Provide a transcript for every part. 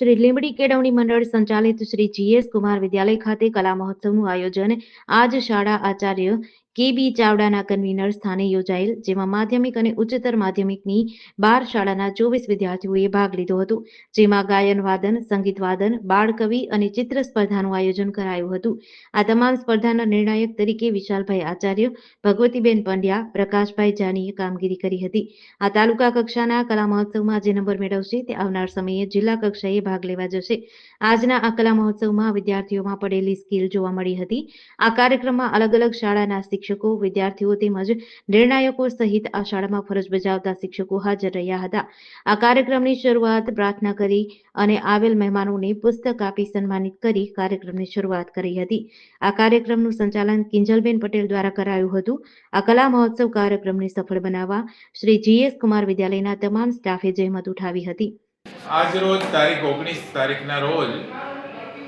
શ્રી લીંબડી કેળવણી મંડળ સંચાલિત શ્રી જીએસ કુમાર વિદ્યાલય ખાતે કલા મહોત્સવનું આયોજન આજ શાળા આચાર્ય કે બી ચાવડાના કન્વીનર સ્થાને યોજાયેલ, જેમાં માધ્યમિક અને ઉચ્ચતર માધ્યમિકની બાર શાળાના ચોવીસ વિદ્યાર્થીઓએ ભાગ લીધો હતો, જેમાં ગાયન વાદન, સંગીત વાદન, બાળકવિ અને ચિત્ર સ્પર્ધાનું આયોજન કરાયું હતું. આ તમામ સ્પર્ધાના નિર્ણાયક તરીકે વિશાલભાઈ આચાર્ય, ભગવતીબેન પંડ્યા, પ્રકાશભાઈ જાનીએ કામગીરી કરી હતી. આ તાલુકા કક્ષાના કલા મહોત્સવમાં જે નંબર મેળવશે તે આવનાર સમયે જિલ્લા કક્ષાએ ભાગ લેવા જશે. આજના આ કલા મહોત્સવમાં વિદ્યાર્થીઓમાં પડેલી સ્કિલ જોવા મળી હતી. આ કાર્યક્રમમાં અલગ અલગ શાળાના શિક્ષકો વિદ્યાર્થીઓ તેમજ નિર્ણાયકો સહિત આ શાળામાં ફરજ બજાવતા શિક્ષકો હાજર રહ્યા હતા. આ કાર્યક્રમની શરૂઆત પ્રાર્થના કરી અને આવેલ મહેમાનોને પુસ્તક આપી સન્માનિત કરી કાર્યક્રમની શરૂઆત કરી હતી. આ કાર્યક્રમનું સંચાલન કિંજલબેન પટેલ દ્વારા કરાયું હતું. આ કલા મહોત્સવ કાર્યક્રમને સફળ બનાવવા શ્રી જીએસ કુમાર વિદ્યાલયના તમામ સ્ટાફે જહેમત ઉઠાવી હતી. આજ રોજ તારીખ ઓગણીસ તારીખના રોજ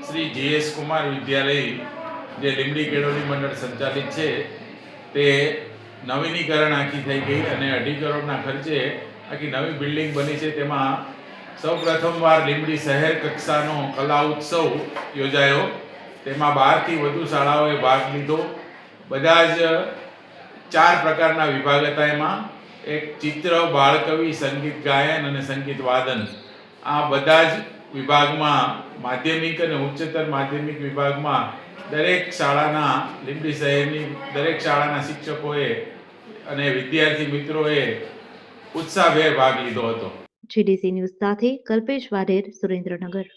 શ્રી જીએસ કુમાર વિદ્યાલય, જે લીમડી કેળવણી મંડળ સંચાલિત છે તે નવીનીકરણ આખી થઈ ગઈ અને અઢી કરોડના ખર્ચે આખી નવી બિલ્ડિંગ બની છે. તેમાં સૌ પ્રથમવાર લીંબડી શહેર કક્ષાનો કલા ઉત્સવ યોજાયો. તેમાં બારથી વધુ શાળાઓએ ભાગ લીધો. બધા જ ચાર પ્રકારના વિભાગ હતા એમાં. એક ચિત્ર, બાળકવિ, સંગીત ગાયન અને સંગીત વાદન. આ બધા જ વિભાગમાં માધ્યમિક અને ઉચ્ચતર માધ્યમિક વિભાગમાં દરેક શાળાના લીંબડી શહેરની દરેક શાળાના શિક્ષકોએ અને વિદ્યાર્થી મિત્રોએ ઉત્સાહભેર ભાગ લીધો હતો. જીડીસી ન્યૂઝ સાથે કલ્પેશ વાઢેર સુરેન્દ્રનગર.